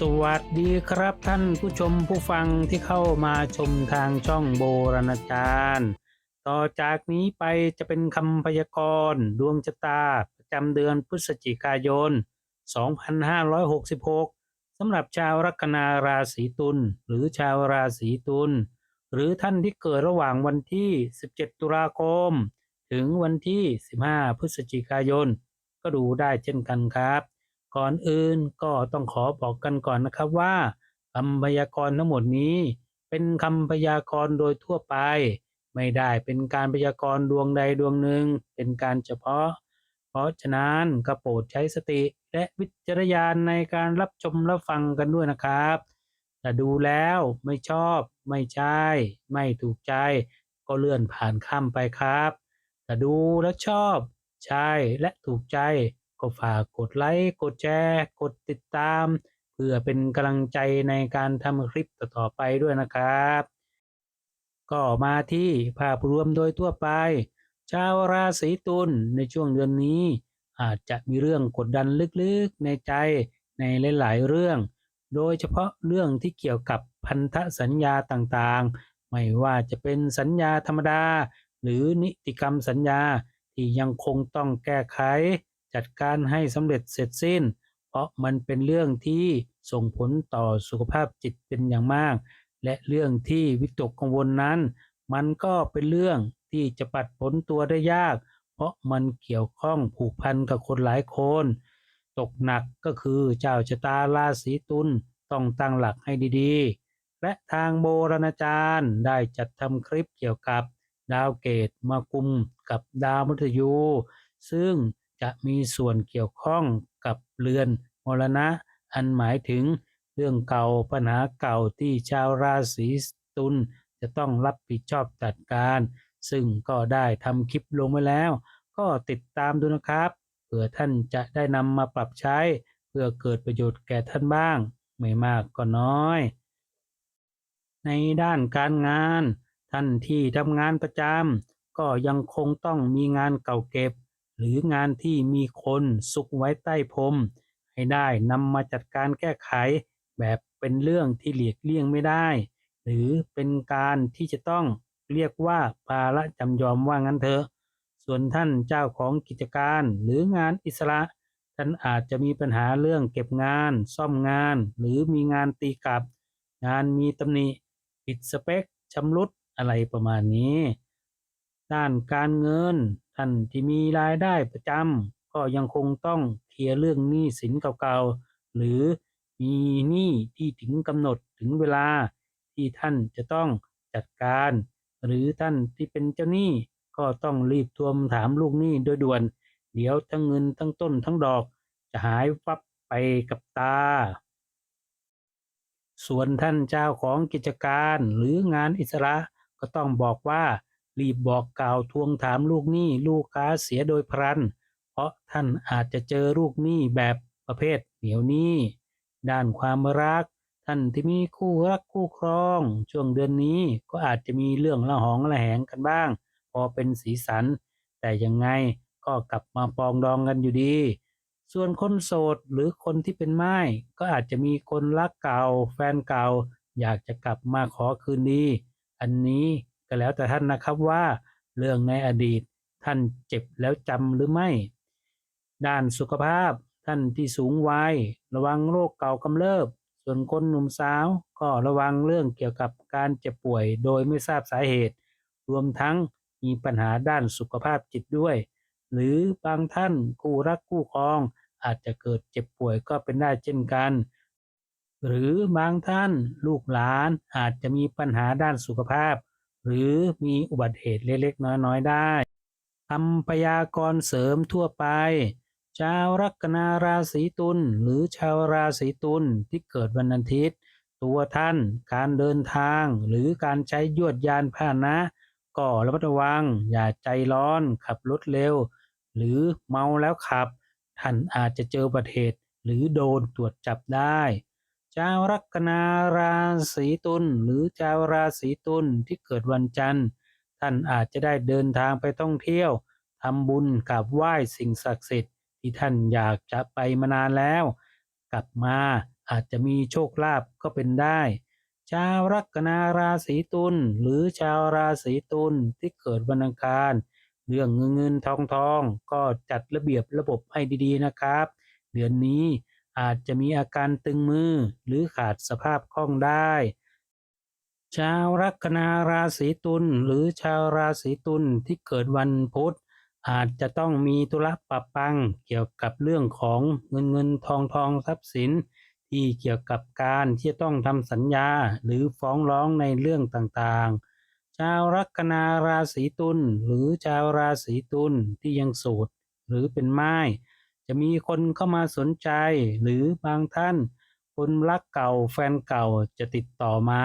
สวัสดีครับท่านผู้ชมผู้ฟังที่เข้ามาชมทางช่องโบราณจารย์ ต่อจากนี้ไปจะเป็นคำพยากรณ์ดวงชะตา ประจำเดือนพฤศจิกายน 2566 สำหรับชาวลัคนาราศีตุลหรือชาวราศีตุลหรือท่านที่เกิดระหว่างวันที่ 17 ตุลาคม ถึงวันที่ 15 พฤศจิกายน ก็ดูได้เช่นกันครับ ก่อนอื่นก็ต้องขอบอกกันก่อนนะครับว่าคำพยากรณ์ทั้งหมดนี้เป็นคำพยากรณ์โดยทั่วไป ไม่ได้เป็นการพยากรณ์ดวงใดดวงหนึ่ง เป็นการเฉพาะ เพราะฉะนั้นก็โปรดใช้สติและวิจารณญาณในการรับชมรับฟังกันด้วยนะครับถ้าดูแล้วไม่ชอบ ไม่ใช่ ไม่ถูกใจ ก็เลื่อนผ่านข้ามไปครับถ้าดูแล้วชอบ ใช่และถูกใจ ก็ฝากกดไลค์กดแชร์กดติดตาม เพื่อเป็นกำลังใจในการทำคลิปต่อๆไปด้วยนะครับ ก็มาที่ภาพรวมโดยทั่วไป ชาวราศีตุลในช่วงเดือนนี้ อาจจะมีเรื่องกดดันลึกๆในใจในหลายๆเรื่อง โดยเฉพาะเรื่องที่เกี่ยวกับพันธสัญญาต่างๆ ไม่ว่าจะเป็นสัญญาธรรมดา หรือนิติกรรมสัญญาที่ยังคงต้องแก้ไข จัดการให้สำเร็จเสร็จสิ้น เพราะมันเป็นเรื่องที่ส่งผลต่อสุขภาพจิตเป็นอย่างมาก และเรื่องที่วิตกกังวลนั้น มันก็เป็นเรื่องที่จะปัดผลตัวได้ยาก เพราะมันเกี่ยวข้องผูกพันกับคนหลายคน ตกหนักก็คือเจ้าชะตาราศีตุลต้องตั้งหลักให้ดีๆ และทางโบราณจารย์ได้จัดทำคลิปเกี่ยวกับดาวเกตมากุมกับดาวมฤตยู ซึ่ง จะมีส่วนเกี่ยวข้องกับเรือนมรณะ อันหมายถึงเรื่องเก่าปัญหาเก่าที่ชาวราศีตุลจะต้องรับผิดชอบจัดการ ซึ่งก็ได้ทำคลิปลงไว้แล้ว ก็ติดตามดูนะครับเผื่อท่านจะได้นำมาปรับใช้ เพื่อเกิดประโยชน์แก่ท่านบ้าง ไม่มากก็น้อย ในด้านการงาน ท่านที่ทำงานประจำก็ยังคงต้องมีงานเก่าเก็บ หรืองานที่มีคนซุกไว้ใต้พรมให้ได้นำมาจัดการแก้ไข แบบเป็นเรื่องที่หลีกเลี่ยงไม่ได้ หรือเป็นการที่จะต้องเรียกว่าภาระจำยอมว่างั้นเถอะ ส่วนท่านเจ้าของกิจการหรืองานอิสระท่านอาจจะมีปัญหาเรื่องเก็บงาน ซ่อมงาน หรือมีงานตีกลับ งานมีตำหนิผิดสเปคชำรุดอะไรประมาณนี้ ด้านการเงิน ท่านที่มีรายได้ประจำก็ยังคงต้องเคลียร์เรื่องหนี้สินเก่าๆ หรือมีหนี้ที่ถึงกำหนดถึงเวลาที่ท่านจะต้องจัดการ หรือท่านที่เป็นเจ้าหนี้ก็ต้องรีบทวงถามลูกหนี้โดยด่วน เดี๋ยวทั้งเงินทั้งต้นทั้งดอก จะหายวับไปกับตา ส่วนท่านเจ้าของกิจการหรืองานอิสระก็ต้องบอกว่า รีบบอกกล่าวทวงถามลูกหนี้ลูกค้าเสียโดยพลัน เพราะท่านอาจจะเจอลูกหนี้แบบประเภทเหนียวหนี้ด้านความรัก ท่านที่มีคู่รักคู่ครอง ช่วงเดือนนี้ก็อาจจะมีเรื่องละหองละแหงกันบ้าง พอเป็นสีสัน แต่ยังไงก็กลับมาปองดองกันอยู่ดี ส่วนคนโสดหรือคนที่เป็นไม้ก็อาจจะมีคนรักเก่า แฟนเก่า อยากจะกลับมาขอคืนดี อันนี้ ก็แล้วแต่ท่านนะครับว่าเรื่องในอดีตท่านเจ็บแล้วจำหรือไม่ ด้านสุขภาพท่านที่สูงวัยระวังโรคเก่ากำเริบ ส่วนคนหนุ่มสาวก็ระวังเรื่องเกี่ยวกับการเจ็บป่วยโดยไม่ทราบสาเหตุ รวมทั้งมีปัญหาด้านสุขภาพจิตด้วย หรือบางท่านคู่รักคู่ครองอาจจะเกิดเจ็บป่วยก็เป็นได้เช่นกัน หรือบางท่านลูกหลานอาจจะมีปัญหาด้านสุขภาพ หรือมีอุบัติเหตุเล็กๆน้อยๆได้คำพยากรณ์เสริมทั่วไป ชาวลัคนาราศีตุลหรือชาวราศีตุลที่เกิดวันอาทิตย์ ตัวท่านการเดินทาง หรือการใช้ยวดยานพาหนะก็ระมัดระวัง อย่าใจร้อนขับรถเร็ว หรือเมาแล้วขับ ท่านอาจจะเจออุบัติเหตุหรือโดนตรวจจับได้ ชาวลัคนาราศีตุลหรือชาวราศีตุลที่เกิดวันจันทร์ ท่านอาจจะได้เดินทางไปท่องเที่ยวทำบุญกราบไหว้สิ่งศักดิ์สิทธิ์ที่ท่านอยากจะไปมานานแล้ว กลับมาอาจจะมีโชคลาภก็เป็นได้ ชาวลัคนาราศีตุลหรือชาวราศีตุลที่เกิดวันอังคาร เรื่องเงินเงินทองทองก็จัดระเบียบระบบให้ดีๆนะครับ เดือนนี้ อาจจะมีอาการตึงมือหรือขาดสภาพคล่องได้ ชาวลัคนาราศีตุลหรือชาวราศีตุลที่เกิดวันพุธอาจจะต้องมีธุระปะปังเกี่ยวกับเรื่องของเงินเงินทองทองทรัพย์สิน ที่เกี่ยวกับการที่ต้องทำสัญญาหรือฟ้องร้องในเรื่องต่างๆ ชาวลัคนาราศีตุลหรือชาวราศีตุลที่ยังโสดหรือเป็นไม้ จะมีคนเข้ามาสนใจ หรือบางท่านคนรักเก่าแฟนเก่าจะติดต่อมา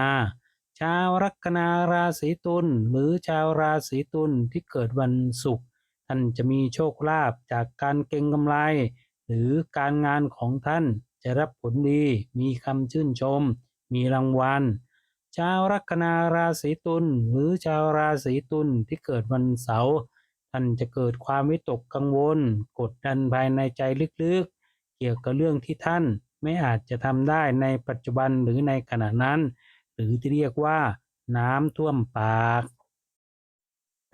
ชาวลัคนาราศีตุลหรือชาวราศีตุลที่เกิดวันศุกร์ท่านจะมีโชคลาภจากการเก็งกำไร หรือการงานของท่านจะรับผลดี มีคำชื่นชม มีรางวัล ชาวลัคนาราศีตุลหรือชาวราศีตุลที่เกิดวันเสาร์ ท่านจะเกิดความวิตกกังวล กดดันภายในใจลึกๆ เกี่ยวกับเรื่องที่ท่านไม่อาจจะทำได้ในปัจจุบันหรือในขณะนั้น หรือที่เรียกว่า น้ำท่วมปาก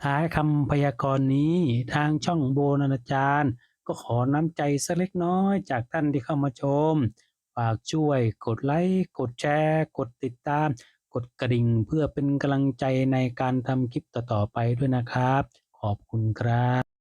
ท้ายคำพยากรณ์นี้ทางช่องโบนานาจารย์ ก็ขอน้ำใจสักเล็กน้อยจากท่านที่เข้ามาชม ฝากช่วยกดไลค์กดแชร์ กดติดตาม กดกระดิ่งเพื่อเป็นกำลังใจในการทำคลิปต่อๆไปด้วยนะครับ อบคุณครับ